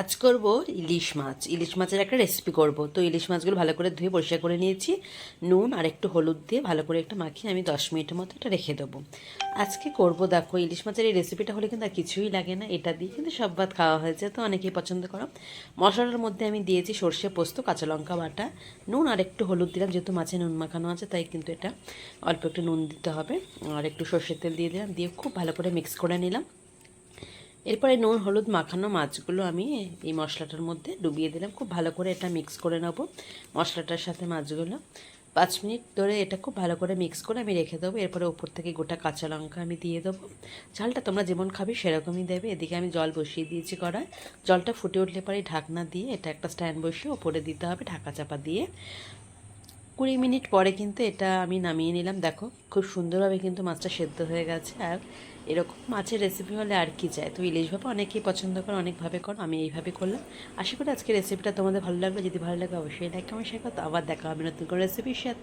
আজ করব ইলিশ মাছ। ইলিশ মাছের একটা রেসিপি করব। তো ইলিশ মাছগুলো ভালো করে ধুয়ে পরিষ্কার করে নিয়েছি। নুন আর একটু হলুদ দিয়ে ভালো করে একটু মাখিয়ে আমি দশ মিনিটের মতো এটা রেখে দেবো। আজকে করব দেখো, ইলিশ মাছের এই রেসিপিটা হলে কিন্তু আর কিছুই লাগে না। এটা দিয়ে কিন্তু সব ভাত খাওয়া হয়েছে তো অনেকেই পছন্দ করো। মশলার মধ্যে আমি দিয়েছি সর্ষে পোস্ত, কাঁচা লঙ্কা বাটা। নুন আর একটু হলুদ দিলাম, যেহেতু মাছে নুন মাখানো আছে, তাই কিন্তু এটা অল্প একটু নুন দিতে হবে। আর একটু সর্ষের তেল দিয়ে দিলাম। দিয়ে খুব ভালো করে মিক্স করে নিলাম। এরপরে নুন, হলুদ মাখানো মাছগুলো আমি এই মশলাটার মধ্যে ডুবিয়ে দিলাম। খুব ভালো করে এটা মিক্স করে নেব মশলাটার সাথে মাছগুলো। পাঁচ মিনিট ধরে এটা খুব ভালো করে মিক্স করে আমি রেখে দেবো। এরপরে ওপর থেকে গোটা কাঁচা লঙ্কা আমি দিয়ে দেবো। ঝালটা তোমরা যেমন খাবে সেরকমই দেবে। এদিকে আমি জল বসিয়ে দিয়েছি কড়ায় জলটা ফুটে উঠলে পরে ঢাকনা দিয়ে এটা একটা স্ট্যান্ড বসিয়ে ওপরে দিতে হবে ঢাকা চাপা দিয়ে। কুড়ি মিনিট পরে কিন্তু এটা আমি নামিয়ে নিলাম। দেখো, খুব সুন্দরভাবে কিন্তু মাছটা সেদ্ধ হয়ে গেছে। আর এরকম মাছের রেসিপি হলে আর কি চাই? তো ইলিশ ভাপা অনেকেই পছন্দ করো, অনেকভাবে করো, আমি এইভাবে করলাম। আশা করি আজকে রেসিপিটা তোমাদের ভালো লাগবে। যদি ভালো লাগে অবশ্যই লাইক কমেন্ট করো। তো আবার দেখা হবে নতুন করে রেসিপির সাথে।